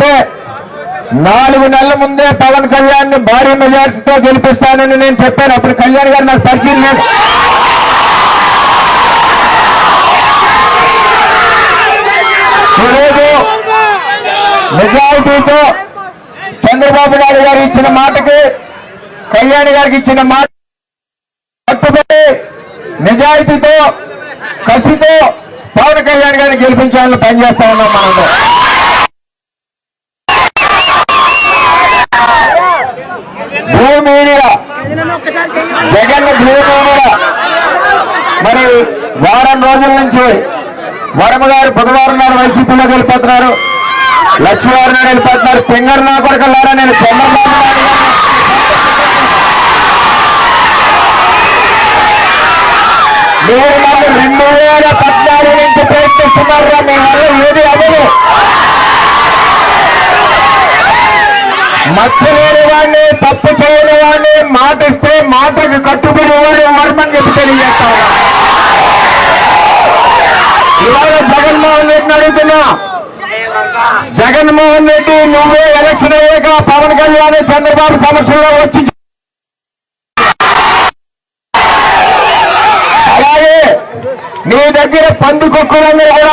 అంటే నాలుగు నెలల ముందే పవన్ కళ్యాణ్ని భారీ మెజార్టీతో గెలిపిస్తానని నేను చెప్పాను. అప్పుడు కళ్యాణ్ గారు నాకు పరిచయం లేదు ఈరోజు మెజారిటీతో చంద్రబాబు నాయుడు గారు ఇచ్చిన మాటకి కళ్యాణ్ గారికి ఇచ్చిన మాట కట్టుబడి నిజాయితీతో కసితో పవన్ కళ్యాణ్ గారిని గెలిపించాలని పనిచేస్తా ఉన్నాం మనం భూమి మీడియా జగన్ భూమి మీడియా మరి వారం రోజుల నుంచి వరమ గారు బుధవారం నాడు వైసీపీలో వెళ్ళిపోతున్నారు. లక్ష్మీవారం నాడు వెళ్ళిపోతున్నారు. పింగర్ నా కొడుకులారా నేను చంద్రబాబు మీరు నన్ను రెండు వేల పద్నాలుగు నుంచి ప్రయత్నిస్తున్నారా మచ్చలేని వాడిని తప్పు చేయని వాడిని మాట ఇస్తే మాటకు కట్టుబడి వాడు మర్మని చెప్పి తెలియజేస్తా ఇవాళ జగన్మోహన్ రెడ్డిని అడుగుతున్నా. జగన్మోహన్ రెడ్డి నువ్వే ఎలక్షన్ అయ్యాక పవన్ కళ్యాణ్ చంద్రబాబు సమస్యలో వచ్చి అలాగే నీ దగ్గర పందుకొక్కులందరూ కూడా